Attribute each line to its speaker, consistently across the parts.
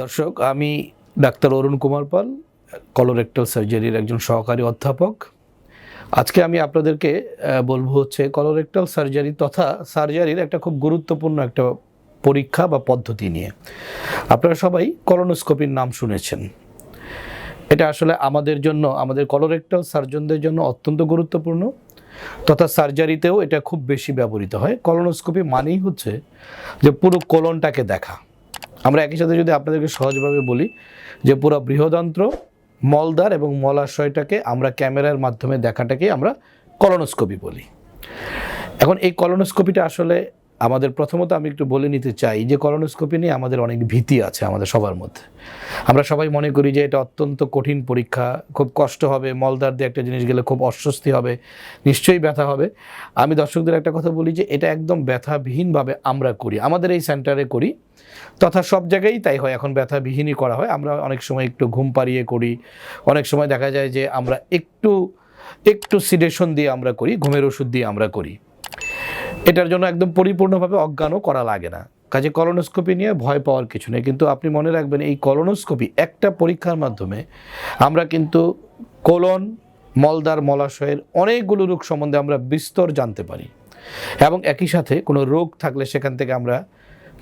Speaker 1: দর্শক, আমি doctor Arun Kumar Pal colorectal সার্জারির একজন সহকারী অধ্যাপক। আজকে আমি আপনাদেরকে বলব হচ্ছে কলোরেক্টাল সার্জারি তথা সার্জারির একটা খুব গুরুত্বপূর্ণ একটা পরীক্ষা বা পদ্ধতি নিয়ে। আপনারা সবাই কলোনোস্কোপির নাম শুনেছেন। এটা আসলে আমাদের জন্য, আমাদের কলোরেক্টাল সার্জনদের জন্য অত্যন্ত গুরুত্বপূর্ণ, তথা সার্জারিতেও এটা খুব বেশি ব্যবহৃত হয়। কলোনোস্কোপি মানেই হচ্ছে যে পুরো কোলনটাকে দেখা। আমরা একই সাথে যদি আপনাদেরকে সহজভাবে বলি যে পুরো বৃহদন্ত্র, মলদ্বার এবং মলাশয়টাকে আমরা ক্যামেরার মাধ্যমে দেখাটাকে আমরা কলোনোস্কোপি বলি। এখন এই কলোনোস্কোপিটা আসলে আমাদের প্রথমত আমি একটু বলে নিতে চাই যে কলোনোস্কোপি নিয়ে আমাদের অনেক ভীতি আছে আমাদের সবার মধ্যে। আমরা সবাই মনে করি যে এটা অত্যন্ত কঠিন পরীক্ষা, খুব কষ্ট হবে মলদার দিয়ে একটা জিনিস গেলে খুব অস্বস্তি হবে, নিশ্চয়ই ব্যথা হবে। আমি দর্শকদের একটা কথা বলি যে এটা একদম ব্যথাবিহীনভাবে আমরা করি, আমাদের এই সেন্টারে করি। তথা সব জায়গায় তাই হয়, এখন ব্যথাবিহীনই করা হয়। আমরা অনেক সময় একটু ঘুম পাড়িয়ে করি, অনেক সময় দেখা যায় যে আমরা একটু একটু সিডেশন দিয়ে আমরা করি, ঘুমের ওষুধ দিয়ে আমরা করি। এটার জন্য একদম পরিপূর্ণভাবে অজ্ঞানও করা লাগে না। কাজে কলোনোস্কোপি নিয়ে ভয় পাওয়ার কিছু নেই। কিন্তু আপনি মনে রাখবেন, এই কলোনোস্কোপি একটা পরীক্ষার মাধ্যমে আমরা কিন্তু কোলন মলদার মলাশয়ের অনেকগুলো রোগ সম্বন্ধে আমরা বিস্তর জানতে পারি। এবং একই সাথে কোনো রোগ থাকলে সেখান থেকে আমরা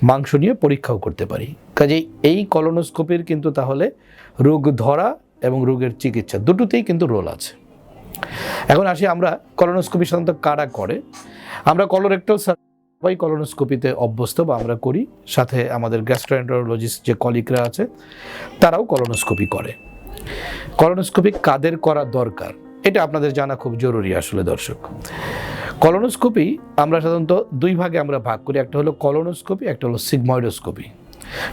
Speaker 1: মাংস নিয়ে পরীক্ষাও করতে পারি। কাজে এই কলোনোস্কোপির কিন্তু তাহলে রোগ ধরা এবং রোগের চিকিৎসা দুটোতেই কিন্তু রোল আছে। এখন আসি আমরা কলোনোস্কোপি সাধারণত কারা করে? আমরা কলোরেক্টাল সবাই কলোনোস্কোপিতে অভ্যস্ত বা আমরা করি। সাথে আমাদের গ্যাস্ট্রোএন্টারোলজিস্ট যে কলিগরা আছে, তারাও কলোনোস্কোপি করে। কলোনোস্কোপি কাদের করা দরকার? এটা আপনাদের জানা খুব জরুরি আসলে দর্শক। কলোনোস্কোপি আমরা সাধারণত দুই ভাগে আমরা ভাগ করি। একটা হলো কলোনোস্কোপি একটা হলো সিগময়েডোস্কোপি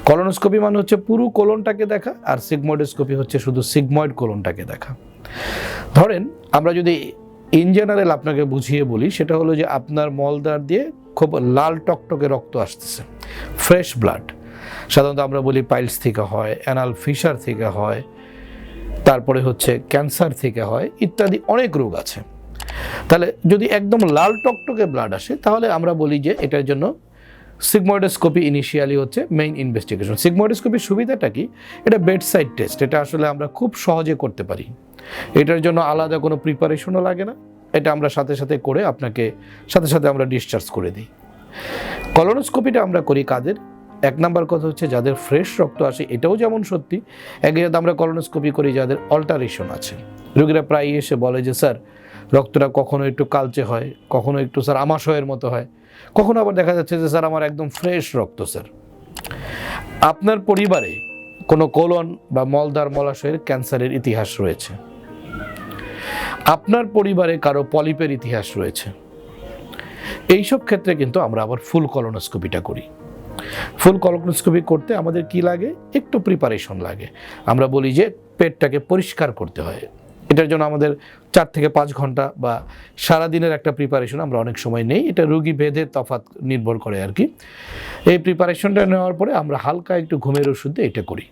Speaker 1: কলোনোস্কোপি মানে হচ্ছে পুরো কোলনটাকে দেখা আর সিগময়েডোস্কোপি হচ্ছে শুধু সিগময়েড কোলনটাকে দেখা। ধরেন, আমরা যদি ইন জেনারেল আপনাকে বুঝিয়ে বলি, সেটা হলো যে আপনার মলদার দিয়ে খুব লাল টকটকে রক্ত আসতেছে ফ্রেশ ব্লাড সাধারণত আমরা বলি পাইলস থেকে হয় অ্যানাল ফিশার থেকে হয়, তারপরে হচ্ছে ক্যান্সার থেকে হয়, ইত্যাদি অনেক রোগ আছে। তাহলে যদি একদম লাল টকটকে ব্লাড আসে, তাহলে আমরা বলি যে এটার জন্য সিগময়েডোস্কোপি ইনিশিয়ালি হচ্ছে মেইন ইনভেস্টিগেশন সিগময়েডোস্কোপির সুবিধাটা কি? এটা বেড সাইড টেস্ট এটা আসলে আমরা খুব সহজে করতে পারি। এটার জন্য আলাদা কোনো প্রিপারেশনও লাগে না। এটা আমরা সাথে সাথে করে আপনাকে, সাথে সাথে আমরা ডিসচার্জ করে দিই। কলোনোস্কোপিটা আমরা করি কাদের? এক নাম্বার কথা হচ্ছে যাদের ফ্রেশ রক্ত আসে, এটাও যেমন সত্যি, একই সাথে আমরা কলোনোস্কোপি করি যাদের অল্টারেশন আছে। রোগীরা প্রায় এসে বলে যে, স্যার, রক্তটা কখনো একটু কালচে হয়, কখনো একটু, স্যার, আমাশয়ের মতো হয়। কখনো আবার দেখা যাচ্ছে যে, স্যার, আমার একদম ফ্রেশ রক্ত, স্যার। আপনার পরিবারে কোনো কোলন বা মলদার মলাশয়ের ক্যান্সারের ইতিহাস রয়েছে। আপনার পরিবারে কারও পলিপের ইতিহাস রয়েছে। এইসব ক্ষেত্রে কিন্তু আমরা আবার ফুল কলোনোস্কোপিটা করি। ফুল কলোনোস্কোপি করতে আমাদের কি লাগে? একটু প্রিপারেশন লাগে। আমরা বলি যে পেটটাকে পরিষ্কার করতে হয়। এটার জন্য আমাদের চার থেকে পাঁচ ঘণ্টা বা সারাদিনের একটা প্রিপারেশন আমরা অনেক সময় নেই। এটা রুগী ভেদে তফাৎ নির্ভর করে আর কি। এই প্রিপারেশনটা নেওয়ার পরে আমরা হালকা একটু ঘুমের ওষুধ দিয়ে এটা করি।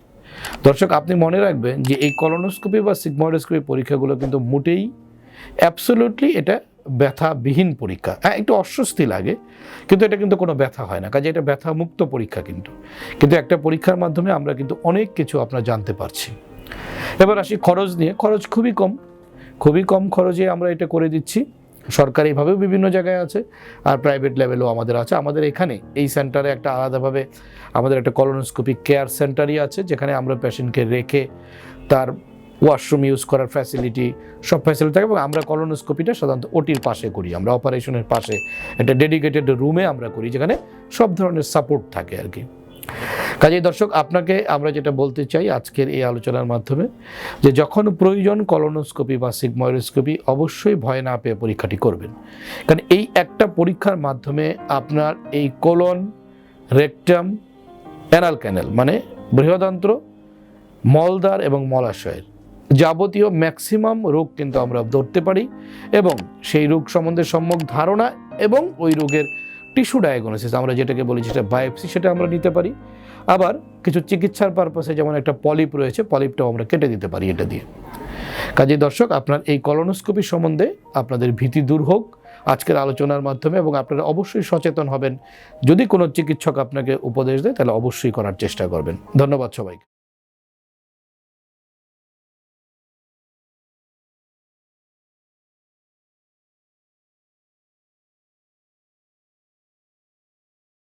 Speaker 1: দর্শক, আপনি মনে রাখবেন যে এই কলোনোস্কোপি বা সিগময়েডোস্কোপি পরীক্ষাগুলো কিন্তু মোটেই অ্যাবসোলুটলি এটা ব্যথাবিহীন পরীক্ষা। হ্যাঁ একটু অস্বস্তি লাগে, কিন্তু এটা কিন্তু কোনো ব্যথা হয় না। কাজে এটা ব্যথা মুক্ত পরীক্ষা কিন্তু। কিন্তু একটা পরীক্ষার মাধ্যমে আমরা কিন্তু অনেক কিছু আপনার জানতে পারছি। এবার আসি খরচ নিয়ে। খরচ খুবই কম। খুবই কম খরচে আমরা এটা করে দিচ্ছি। সরকারিভাবেও বিভিন্ন জায়গায় আছে আর প্রাইভেট লেভেলও আমাদের আছে। আমাদের এখানে এই সেন্টারে একটা আলাদাভাবে আমাদের একটা কলোনোস্কোপি কেয়ার সেন্টারই আছে, যেখানে আমরা পেশেন্টকে রেখে তার ওয়াশরুম ইউজ করার ফ্যাসিলিটি সব ফ্যাসিলিটি থাকে এবং আমরা কলোনোস্কোপিটা সাধারণত ওটির পাশে করি। আমরা অপারেশনের পাশে একটা ডেডিকেটেড রুমে আমরা করি, যেখানে সব ধরনের সাপোর্ট থাকে আর কি। কাজেই দর্শক, আপনাকে আমরা যেটা বলতে চাই আজকের এই আলোচনার মাধ্যমে, যে যখন প্রয়োজন কলোনোস্কোপি বা সিগময়েডোস্কোপি অবশ্যই ভয় না পেয়ে পরীক্ষাটি করবেন। কারণ এই একটা পরীক্ষার মাধ্যমে আপনার এই কোলন রেকটাম অ্যানাল ক্যানেল মানে বৃহদন্ত্র, মলদ্বার এবং মলাশয়ের যাবতীয় ম্যাক্সিমাম রোগ কিন্তু আমরা ধরতে পারি এবং সেই রোগ সম্বন্ধে সম্যক ধারণা এবং ওই রোগের টিস্যু ডায়াগনোসিস, আমরা যেটাকে বলি যেটা বায়োপসি, সেটা আমরা নিতে পারি। আবার কিছু চিকিৎসার পারপাসে যেমন একটা পলিপ রয়েছে, পলিপটাও আমরা কেটে দিতে পারি এটা দিয়ে। কাজে দর্শক, আপনার এই কলোনোস্কোপি সম্বন্ধে আপনাদের ভীতি দূর হোক, আজকের আলোচনার মাধ্যমে, এবং আপনারা অবশ্যই সচেতন হবেন। যদি কোনো চিকিৎসক আপনাকে উপদেশ দেয়, তাহলে অবশ্যই করার চেষ্টা করবেন। ধন্যবাদ সবাইকে।